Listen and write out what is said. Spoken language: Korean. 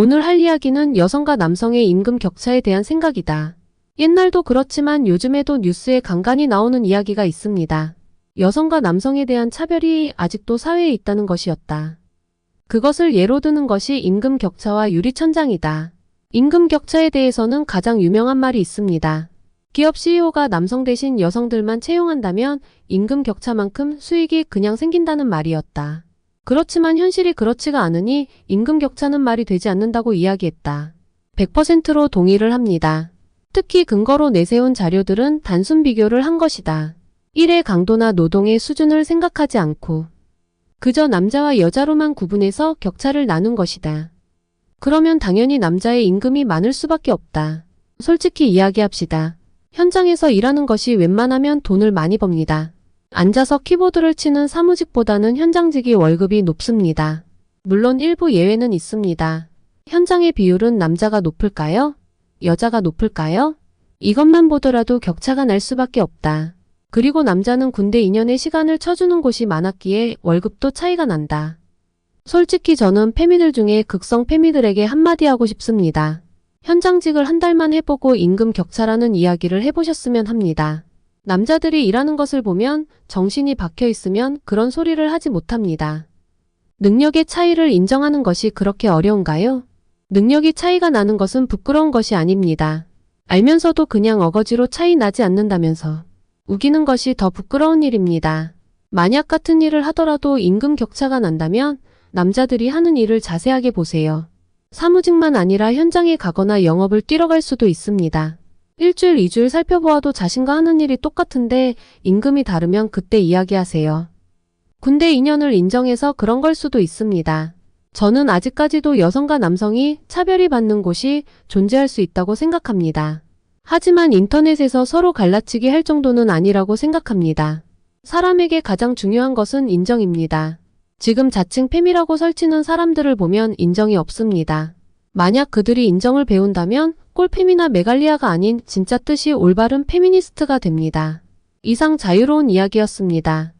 오늘 할 이야기는 여성과 남성의 임금 격차에 대한 생각이다. 옛날도 그렇지만 요즘에도 뉴스에 간간히 나오는 이야기가 있습니다. 여성과 남성에 대한 차별이 아직도 사회에 있다는 것이었다. 그것을 예로 드는 것이 임금 격차와 유리천장이다. 임금 격차에 대해서는 가장 유명한 말이 있습니다. 기업 CEO가 남성 대신 여성들만 채용한다면 임금 격차만큼 수익이 그냥 생긴다는 말이었다. 그렇지만 현실이 그렇지가 않으니 임금 격차는 말이 되지 않는다고 이야기했다. 100%로 동의를 합니다. 특히 근거로 내세운 자료들은 단순 비교를 한 것이다. 일의 강도나 노동의 수준을 생각하지 않고 그저 남자와 여자로만 구분해서 격차를 나눈 것이다. 그러면 당연히 남자의 임금이 많을 수밖에 없다. 솔직히 이야기합시다. 현장에서 일하는 것이 웬만하면 돈을 많이 법니다. 앉아서 키보드를 치는 사무직보다는 현장직이 월급이 높습니다. 물론 일부 예외는 있습니다. 현장의 비율은 남자가 높을까요? 여자가 높을까요? 이것만 보더라도 격차가 날 수밖에 없다. 그리고 남자는 군대 2년의 시간을 쳐주는 곳이 많았기에 월급도 차이가 난다. 솔직히 저는 페미들 중에 극성 페미들에게 한마디 하고 싶습니다. 현장직을 한 달만 해보고 임금 격차라는 이야기를 해보셨으면 합니다. 남자들이 일하는 것을 보면 정신이 박혀 있으면 그런 소리를 하지 못합니다. 능력의 차이를 인정하는 것이 그렇게 어려운가요? 능력이 차이가 나는 것은 부끄러운 것이 아닙니다. 알면서도 그냥 어거지로 차이 나지 않는다면서 우기는 것이 더 부끄러운 일입니다. 만약 같은 일을 하더라도 임금 격차가 난다면 남자들이 하는 일을 자세하게 보세요. 사무직만 아니라 현장에 가거나 영업을 뛰러 갈 수도 있습니다. 일주일, 이주일 살펴보아도 자신과 하는 일이 똑같은데 임금이 다르면 그때 이야기하세요. 군대 2년을 인정해서 그런 걸 수도 있습니다. 저는 아직까지도 여성과 남성이 차별이 받는 곳이 존재할 수 있다고 생각합니다. 하지만 인터넷에서 서로 갈라치기 할 정도는 아니라고 생각합니다. 사람에게 가장 중요한 것은 인정입니다. 지금 자칭 페미라고 설치는 사람들을 보면 인정이 없습니다. 만약 그들이 인정을 배운다면 꼴페미나 메갈리아가 아닌 진짜 뜻이 올바른 페미니스트가 됩니다. 이상 자유로운 이야기였습니다.